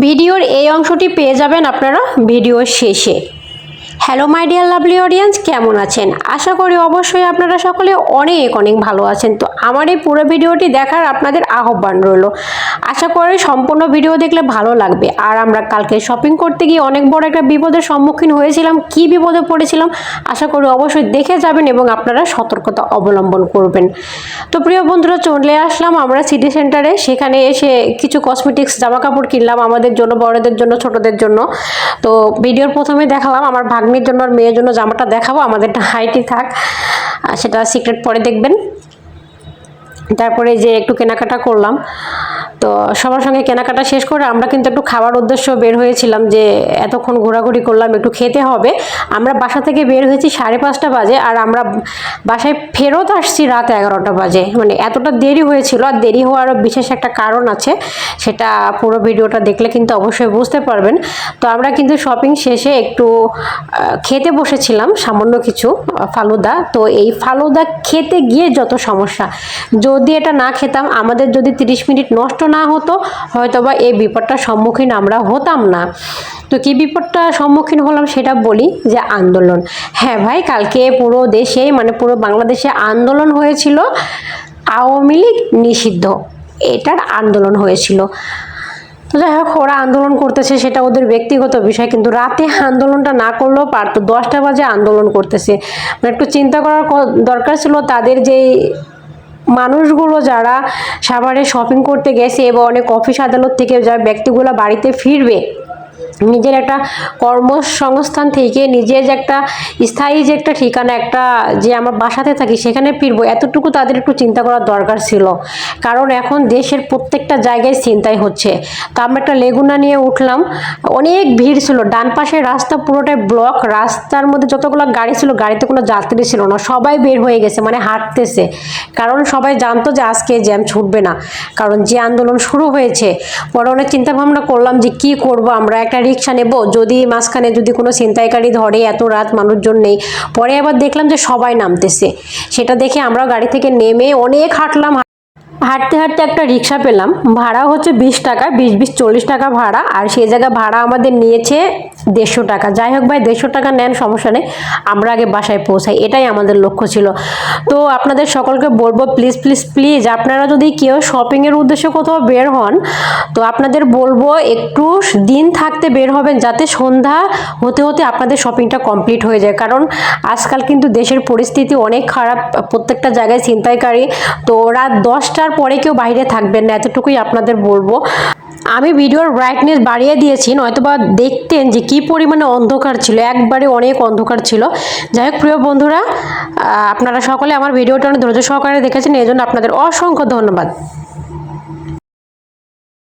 ভিডিওর এই অংশটি পেয়ে যাবেন আপনারা ভিডিওর শেষে। Hello my dear lovely audience কেমন আছেন? আশা করি অবশ্যই আপনারা সকলে অনেক অনেক ভালো আছেন। তো আমার এই পুরো ভিডিওটি দেখার আপনাদের আহ্বান রইল। আশা করি সম্পূর্ণ ভিডিও দেখলে ভালো লাগবে। আর আমরা কালকে শপিং করতে গিয়ে অনেক বড় একটা বিপদের সম্মুখীন হয়েছিলাম। কি বিপদে পড়েছিলাম? আশা করি অবশ্যই দেখে যাবেন এবং আপনারা সতর্কতা অবলম্বন করবেন। তো প্রিয় বন্ধুরা, চলে আসলাম আমরা সিটি সেন্টারে সেখানে এসে কিছু কসমেটিক্স জামা কাপড় কিনলাম আমাদের জন্য, বড়দের জন্য, ছোটদের জন্য। তো ভিডিওর প্রথমে দেখালাম আমার ভাগ্নির জন্য আর মেয়ের জন্য জামাটা দেখাবো, আমাদেরটা হাইটই থাক। সেটা সিক্রেট পরে দেখবেন। তারপরে যে একটু কেনাকাটা করলাম তো সবার সঙ্গে কেনাকাটা শেষ করে আমরা কিন্তু একটু খাবার উদ্দেশ্য বের হয়েছিলাম যে এতক্ষণ ঘোরাঘুরি করলাম, একটু খেতে হবে। আমরা বাসা থেকে বের হয়েছি সাড়ে পাঁচটা বাজে আর আমরা বাসায় ফেরত আসছি রাত এগারোটা বাজে। মানে এতটা দেরি হয়েছিল আর দেরি হওয়ারও বিশেষ একটা কারণ আছে, সেটা পুরো ভিডিওটা দেখলে কিন্তু অবশ্যই বুঝতে পারবেন। তো আমরা কিন্তু শপিং শেষে একটু খেতে বসেছিলাম সামান্য কিছু ফালুদা। তো এই ফালুদা খেতে গিয়ে যত সমস্যা, যদি এটা না খেতাম, আমাদের যদি তিরিশ মিনিট নষ্ট না হতো, হয়তোবা এই বিপদটার সম্মুখীন আমরা হতাম না। তো কি বিপদটা সম্মুখীন হলাম সেটা বলি যে আন্দোলন। হ্যাঁ ভাই, কালকে পুরো দেশে মানে পুরো বাংলাদেশে আন্দোলন হয়েছিল, আওয়ামী লীগ নিষিদ্ধ। এটার আন্দোলন হয়েছিল। তো যাই হোক, ওরা আন্দোলন করতেছে সেটা ওদের ব্যক্তিগত বিষয়, কিন্তু রাতে আন্দোলনটা না করলেও পারতো। দশটা বাজে আন্দোলন করতেছে। মানে একটু চিন্তা করার দরকার ছিল তাদের যেই মানুষগুলো যারা সাভারে শপিং করতে গেছে এবং অনেক অফিস আদালত থেকে যারা ব্যক্তিগুলো বাড়িতে ফিরবে নিজের একটা কর্মসংস্থান থেকে নিজের যে একটা স্থায়ী যে একটা ঠিকানা, একটা যে আমার বাসাতে থাকি, সেখানে ফিরবো, এতটুকু তাদের একটু চিন্তা করার দরকার ছিল। কারণ এখন দেশের প্রত্যেকটা জায়গায় চিন্তাই হচ্ছে। তা আমরা একটা লেগুনা নিয়ে উঠলাম, অনেক ভিড় ছিল। ডান পাশের রাস্তা পুরোটাই ব্লক রাস্তার মধ্যে যতগুলো গাড়ি ছিল, গাড়িতে কোনো যাত্রী ছিল না। সবাই বের হয়ে গেছে মানে হাঁটতেছে। কারণ সবাই জানতো যে আজকে জ্যাম ছুটবে না। কারণ যে আন্দোলন শুরু হয়েছে, পরে অনেক চিন্তা ভাবনা করলাম যে কি করব আমরা? একটা রিক্সা নেব, যদি মাঝখানে যদি কোনো ছিনতাইকারী ধরে, এত রাত মানুষজন নেই। পরে আবার দেখলাম যে সবাই নামতেছে। সেটা দেখে আমরা গাড়ি থেকে নেমে অনেক হাঁটলাম। হাঁটতে হাঁটতে একটা রিক্সা পেলাম। ভাড়া হচ্ছে বিশ টাকা, বিশ বিশ, চল্লিশ টাকা ভাড়া। আর সেই জায়গায় ভাড়া আমাদের নিয়েছে দেড়শো টাকা। যাই হোক ভাই, দেড়শো টাকা নেন, সমস্যা নেই। আমরা আগে বাসায় পৌঁছাই। এটাই আমাদের লক্ষ্য ছিল। তো আপনাদের সকলকে বলব প্লিজ প্লিজ প্লিজ আপনারা যদি কেউ শপিংয়ের উদ্দেশ্যে কোথাও বের হন, তো আপনাদের বলব একটু দিন থাকতে বের হবেন, যাতে সন্ধ্যা হতে হতে আপনাদের শপিংটা কমপ্লিট হয়ে যায়। কারণ আজকাল কিন্তু দেশের পরিস্থিতি অনেক খারাপ। প্রত্যেকটা জায়গায় ছিনতাইকারী। তো রাত দশটার পরে কেউ বাইরে থাকবেন না, এতটুকুই আপনাদের বলব। আমি ভিডিওর ব্রাইটনেস বাড়িয়ে দিয়েছি, নয়তোবা দেখতেন যে কি পরিমাণে অন্ধকার ছিল, একবারে অনেক অন্ধকার ছিল। যাই হোক, প্রিয় বন্ধুরা আপনারা সকলে আমার ভিডিওটা অনেক ধৈর্য সহকারে দেখেছেন এই জন্য আপনাদের অসংখ্য ধন্যবাদ।